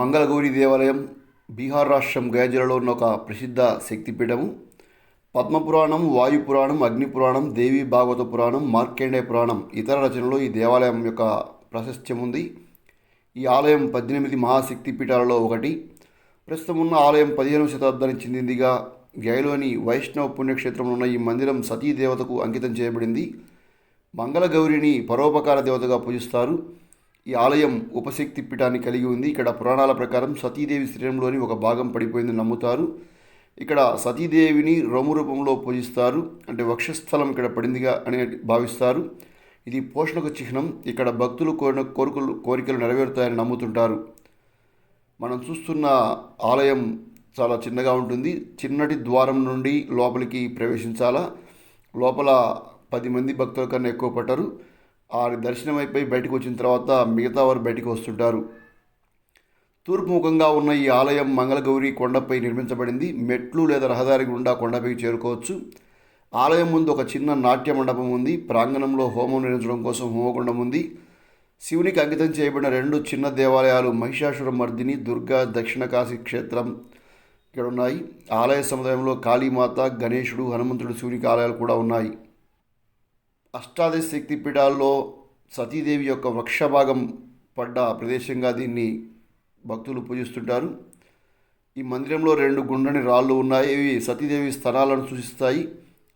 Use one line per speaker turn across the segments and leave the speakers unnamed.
మంగళగౌరి దేవాలయం బీహార్ రాష్ట్రం గయా జిల్లాలో ఉన్న ఒక ప్రసిద్ధ శక్తిపీఠము. పద్మపురాణం వాయుపురాణం అగ్నిపురాణం దేవి భాగవత పురాణం మార్కండే పురాణం ఇతర రచనలో ఈ దేవాలయం యొక్క ప్రాశస్త్యం ఉంది ఈ ఆలయం పద్దెనిమిది మహాశక్తి పీఠాలలో ఒకటి. ప్రస్తుతం ఉన్న ఆలయం పదిహేనవ శతాబ్దానికి చెందిందిగా గయలోని వైష్ణవ పుణ్యక్షేత్రంలో ఉన్న ఈ మందిరం సతీ దేవతకు అంకితం చేయబడింది. మంగళగౌరిని పరోపకార దేవతగా పూజిస్తారు. ఈ ఆలయం ఉపశక్తి పీఠాన్ని కలిగి ఉంది. ఇక్కడ పురాణాల ప్రకారం సతీదేవి శరీరంలోని ఒక భాగం పడిపోయిందని నమ్ముతారు. ఇక్కడ సతీదేవిని రోము రూపంలో పూజిస్తారు. అంటే వక్షస్థలం ఇక్కడ పడిందిగా అని భావిస్తారు. ఇది పోషణకు చిహ్నం. ఇక్కడ భక్తులు కోరిన కోరికలు కోరికలు నెరవేరుతాయని నమ్ముతుంటారు. మనం చూస్తున్న ఆలయం చాలా చిన్నగా ఉంటుంది. చిన్నటి ద్వారం నుండి లోపలికి ప్రవేశించాలా? లోపల పది మంది భక్తుల కన్నా ఎక్కువ పట్టారు ఆ దర్శనం అయిపోయి బయటకు వచ్చిన తర్వాత మిగతా వారు బయటకు వస్తుంటారు తూర్పు ముఖంగా ఉన్న ఈ ఆలయం మంగళగౌరి కొండపై నిర్మించబడింది. మెట్లు లేదా రహదారి గుండా కొండపైకి చేరుకోవచ్చు. ఆలయం ముందు ఒక చిన్న నాట్య మండపం ఉంది. ప్రాంగణంలో హోమం నిర్మించడం కోసం హోమగుండం ఉంది. శివునికి అంకితం చేయబడిన రెండు చిన్న దేవాలయాలు మహిషాసుర మర్దిని దుర్గా దక్షిణ కాశీ క్షేత్రం ఇక్కడ ఉన్నాయి ఆలయ సముదాయంలో కాళీమాత గణేశుడు హనుమంతుడు శివునికి ఆలయాలు కూడా ఉన్నాయి. అష్టాదశ శక్తి పీఠాల్లో సతీదేవి యొక్క వృక్షభాగం పడ్డ ప్రదేశంగా దీన్ని భక్తులు పూజిస్తుంటారు. ఈ మందిరంలో రెండు గుండ్రని రాళ్ళు ఉన్నాయి. ఇవి సతీదేవి స్థలాలను సూచిస్తాయి.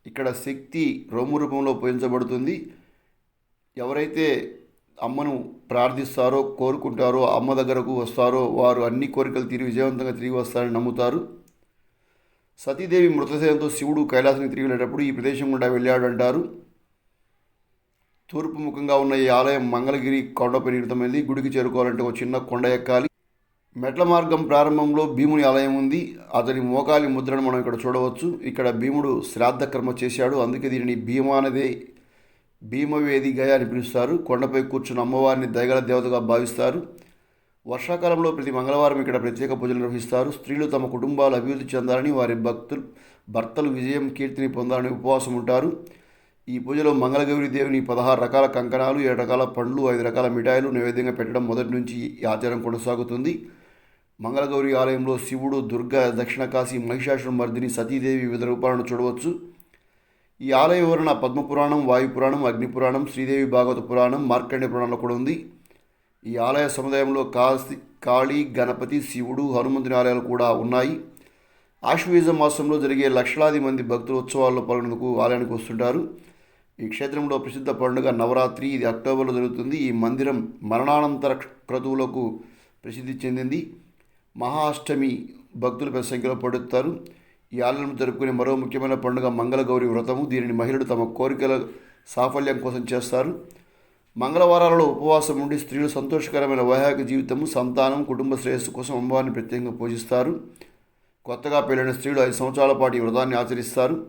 ఇక్కడ శక్తి రోము రూపంలో పూజించబడుతుంది. ఎవరైతే అమ్మను ప్రార్థిస్తారో కోరుకుంటారో అమ్మ దగ్గరకు వస్తారో వారు అన్ని కోరికలు తిరిగి విజయవంతంగా తిరిగి వస్తారని నమ్ముతారు. సతీదేవి మృతదేహంతో శివుడు కైలాసానికి తిరిగి వెళ్ళేటప్పుడు ఈ ప్రదేశం గుండా వెళ్ళాడు అంటారు తూర్పు ముఖంగా ఉన్న ఈ ఆలయం మంగళగిరి కొండపై నిర్మితమైంది గుడికి చేరుకోవాలంటే ఒక చిన్న కొండ ఎక్కాలి. మెట్ల మార్గం ప్రారంభంలో భీముని ఆలయం ఉంది. అతని మోకాలి ముద్రను మనం ఇక్కడ చూడవచ్చు. ఇక్కడ భీముడు శ్రాద్ధ కర్మ చేశాడు. అందుకే దీనిని భీమానదే భీమవేది గయ అని పిలుస్తారు. కొండపై కూర్చున్న అమ్మవారిని దయగల దేవతగా భావిస్తారు. వర్షాకాలంలో ప్రతి మంగళవారం ఇక్కడ ప్రత్యేక పూజలు నిర్వహిస్తారు. స్త్రీలు తమ కుటుంబాలు అభివృద్ధి చెందాలని వారి భక్తులు భర్తలు విజయం కీర్తిని పొందాలని ఉపవాసం ఉంటారు. ఈ పూజలో మంగళగౌరి దేవిని పదహారు రకాల కంకణాలు ఏడు రకాల పండ్లు ఐదు రకాల మిఠాయిలు నైవేద్యంగా పెట్టడం మొదటి నుంచి ఈ ఆచారం కొనసాగుతుంది. మంగళగౌరి ఆలయంలో శివుడు దుర్గ దక్షిణ కాశీ మహిషాసుర మర్దిని సతీదేవి వివిధ రూపాలను చూడవచ్చు. ఈ ఆలయ వివరణ పద్మపురాణం వాయుపురాణం అగ్నిపురాణం శ్రీదేవి భాగవత పురాణం మార్కండే పురాణంలో కూడా ఉంది. ఈ ఆలయ సముదాయంలో కాశీ కాళీ గణపతి శివుడు హనుమంతుని ఆలయాలు కూడా ఉన్నాయి. ఆశ్వయుజ మాసంలో జరిగే లక్షలాది మంది భక్తుల ఉత్సవాల్లో పాల్గొనేందుకు ఆలయానికి వస్తుంటారు. ఈ క్షేత్రంలో ప్రసిద్ధ పండుగ నవరాత్రి ఇది అక్టోబర్లో జరుగుతుంది. ఈ మందిరం మరణానంతర క్రతువులకు ప్రసిద్ధి చెందింది. మహాష్టమి భక్తులు పెద్ద సంఖ్యలో పడుతారు. ఈ ఆలయం జరుపుకునే మరో ముఖ్యమైన పండుగ మంగళగౌరి వ్రతము. దీనిని మహిళలు తమ కోరికల సాఫల్యం కోసం చేస్తారు. మంగళవారాలలో ఉపవాసం ఉండి స్త్రీలు సంతోషకరమైన వైవాహిక జీవితము సంతానం కుటుంబ శ్రేయస్సు కోసం అమ్మవారిని ప్రత్యేకంగా పూజిస్తారు. కొత్తగా పెళ్ళైన స్త్రీలు ఐదు సంవత్సరాల పాటు ఈ వ్రతాన్ని ఆచరిస్తారు.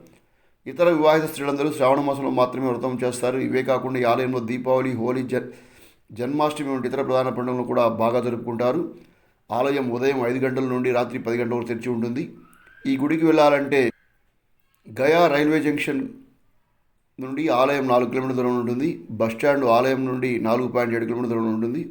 ఇతర వివాహిత స్త్రీలందరూ శ్రావణ మాసంలో మాత్రమే వ్రతం చేస్తారు. ఇవే కాకుండా ఈ ఆలయంలో దీపావళి హోలీ జన్ జన్మాష్టమి వంటి ఇతర ప్రధాన పండుగలు కూడా బాగా జరుపుకుంటారు. ఆలయం ఉదయం ఐదు గంటల నుండి రాత్రి పది గంటల వరకు తెరిచి ఉంటుంది. ఈ గుడికి వెళ్ళాలంటే గయా రైల్వే జంక్షన్ నుండి ఆలయం నాలుగు కిలోమీటర్ల దూరం ఉంటుంది. బస్ స్టాండ్ ఆలయం నుండి నాలుగు పాయింట్ ఏడు కిలోమీటర్ల దూరం ఉంటుంది.